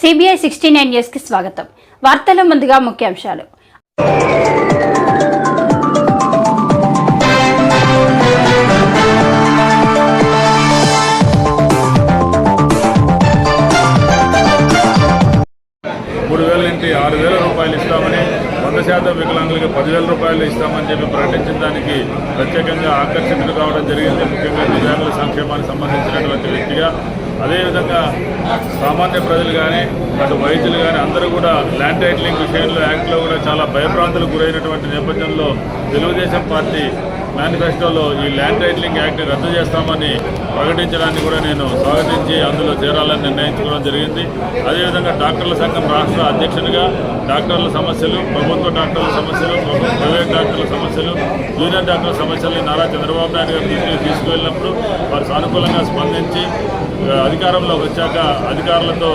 CBI sixty nine న్యూస్కి స్వాగతం. వార్తల ముందుగా ముఖ్యాంశాలు. మూడు వేల నుంచి ఆరు వేల రూపాయలు ఇస్తామని వంద శాతం వికలాంగులకి పదివేల రూపాయలు ఇస్తామని చెప్పి ప్రకటించిన దానికి ప్రత్యేకంగా ఆకర్షితులు కావడం జరిగింది. ముఖ్యంగా దివ్యాంగుల సంక్షేమానికి సంబంధించినటువంటి వ్యక్తిగా అదేవిధంగా సామాన్య ప్రజలు కానీ అటు వైద్యులు కానీ అందరూ కూడా ల్యాండ్ టైటిలింగ్ విషయంలో యాక్ట్లో కూడా చాలా భయభ్రాంతులకు గురైనటువంటి నేపథ్యంలో తెలుగుదేశం పార్టీ మేనిఫెస్టోలో ఈ ల్యాండ్ టైటిలింగ్ యాక్ట్ రద్దు చేస్తామని ప్రకటించడాన్ని కూడా నేను స్వాగతించి అందులో చేరాలని నిర్ణయించుకోవడం జరిగింది. అదేవిధంగా డాక్టర్ల సంఘం రాష్ట్ర అధ్యక్షునిగా డాక్టర్ల సమస్యలు ప్రభుత్వ డాక్టర్ల సమస్యలు ప్రైవేట్ డాక్టర్ల సమస్యలు జూనియర్ డాక్టర్ల సమస్యల్ని నారా చంద్రబాబు నాయుడు గారి దృష్టికి తీసుకువెళ్ళినప్పుడు వారు సానుకూలంగా స్పందించి అధికారంలోకి వచ్చాక అధికారులతో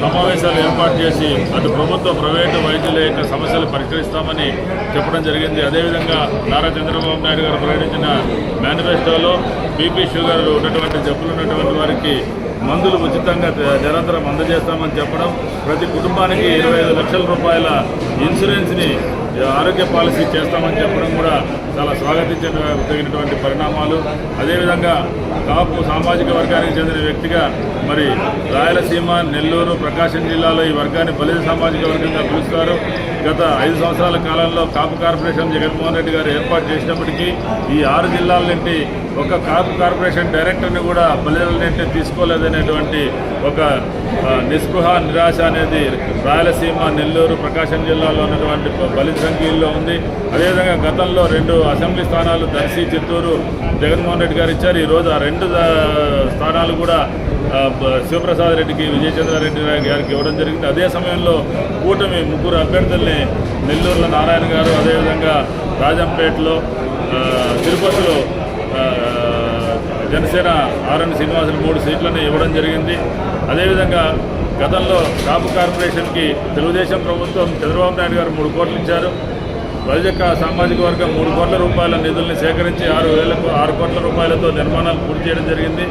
సమావేశాలు ఏర్పాటు చేసి అటు ప్రభుత్వ ప్రైవేటు వైద్యుల యొక్క సమస్యలు పరిష్కరిస్తామని చెప్పడం జరిగింది. అదేవిధంగా నారా చంద్రబాబు నాయుడు గారు ప్రకటించిన మేనిఫెస్టోలో బీపీ షుగర్ ఉన్నటువంటి జబ్బులు ఉన్నటువంటి వారికి మందులు ఉచితంగా నిరంతరం అందజేస్తామని చెప్పడం ప్రతి కుటుంబానికి ఇరవై ఐదు లక్షల రూపాయల ఇన్సూరెన్స్ని ఆరోగ్య పాలసీ చేస్తామని చెప్పడం కూడా చాలా స్వాగతించదగినటువంటి పరిణామాలు. అదేవిధంగా కాపు సామాజిక వర్గానికి చెందిన వ్యక్తిగా మరి రాయలసీమ నెల్లూరు ప్రకాశం జిల్లాలో ఈ వర్గాన్ని బలిత సామాజిక వర్గంగా పిలుస్తారు. గత ఐదు సంవత్సరాల కాలంలో కాపు కార్పొరేషన్ జగన్మోహన్ రెడ్డి గారు ఏర్పాటు చేసినప్పటికీ ఈ ఆరు జిల్లాల నుండి ఒక కాపు కార్పొరేషన్ డైరెక్టర్ని కూడా బలితల నుండి తీసుకోలేదనేటువంటి ఒక నిస్పృహ నిరాశ అనేది రాయలసీమ నెల్లూరు ప్రకాశం జిల్లాలో ఉన్నటువంటి బలిత సంఖ్యలో ఉంది. అదేవిధంగా గతంలో రెండు అసెంబ్లీ స్థానాలు దర్శి చిత్తూరు జగన్మోహన్ రెడ్డి గారు ఇచ్చారు. ఈరోజు ఆ రెండు స్థానాలు కూడా శివప్రసాద్ రెడ్డికి విజయచంద్రారెడ్డి గారికి ఇవ్వడం జరిగింది. అదే సమయంలో కూటమి ముగ్గురు అభ్యర్థుల్ని నెల్లూరులో నారాయణ గారు అదేవిధంగా రాజంపేటలో తిరుపతిలో జనసేన ఆర్ఎన్ శ్రీనివాసులు మూడు సీట్లను ఇవ్వడం జరిగింది. అదేవిధంగా గతంలో కాపు కార్పొరేషన్కి తెలుగుదేశం ప్రభుత్వం చంద్రబాబు నాయుడు గారు మూడు కోట్లు ఇచ్చారు. వైద్యక సామాజిక వర్గం మూడు కోట్ల రూపాయల నిధుల్ని సేకరించి ఆరు వేలకు ఆరు కోట్ల రూపాయలతో నిర్మాణాలు పూర్తి చేయడం జరిగింది.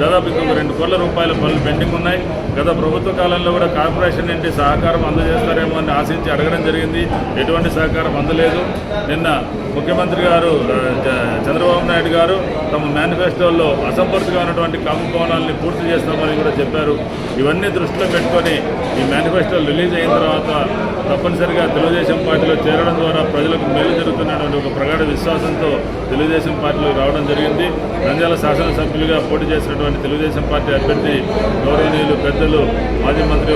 దాదాపు ఇంకొక రెండు కోట్ల రూపాయల పనులు పెండింగ్ ఉన్నాయి. గత ప్రభుత్వ కాలంలో కూడా కార్పొరేషన్ నుండి సహకారం అందజేస్తారేమో అని ఆశించి అడగడం జరిగింది. ఎటువంటి సహకారం అందలేదు. నిన్న ముఖ్యమంత్రి గారు చంద్రబాబు నాయుడు గారు తమ మేనిఫెస్టోల్లో అసంపూర్తిగా ఉన్నటువంటి కాపు పూర్తి చేస్తామని కూడా చెప్పారు. ఇవన్నీ దృష్టిలో పెట్టుకొని ఈ మేనిఫెస్టో రిలీజ్ అయిన తర్వాత తప్పనిసరిగా తెలుగుదేశం పార్టీలో చేరడం ద్వారా ప్రజలకు మేలు జరుగుతున్నటువంటి ఒక ప్రగాఢ విశ్వాసంతో తెలుగుదేశం పార్టీలో రావడం జరిగింది. నంద్యాల శాసనసభ్యులుగా పోటీ చేసినటువంటి తెలుగుదేశం పార్టీ అభ్యర్థి గౌరవనీయులు పెద్దలు మాజీ మంత్రి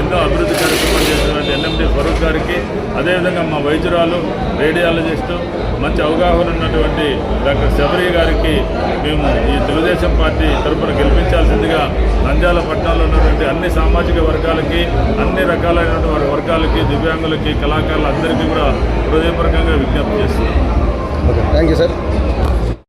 ఎన్నో- అభివృద్ధి కార్యక్రమాలు చేసినటువంటి ఎన్ఎండి ఫరూక్ గారికి అదేవిధంగా మా వైద్యురాలు రేడియాలజిస్టు మంచి అవగాహన ఉన్నటువంటి డాక్టర్ శబరి గారికి మేము ఈ తెలుగుదేశం పార్టీ తరపున గెలిపించాల్సిందిగా నంద్యాల పట్టణంలో ఉన్నటువంటి అన్ని సామాజిక వర్గాలకి అన్ని రకాలైనటువంటి వర్గాలకి దివ్యాంగులకి కళాకారులు అందరికీ కూడా హృదయపూర్వకంగా విజ్ఞప్తి చేస్తున్నాం ఓకే. Thank you sir.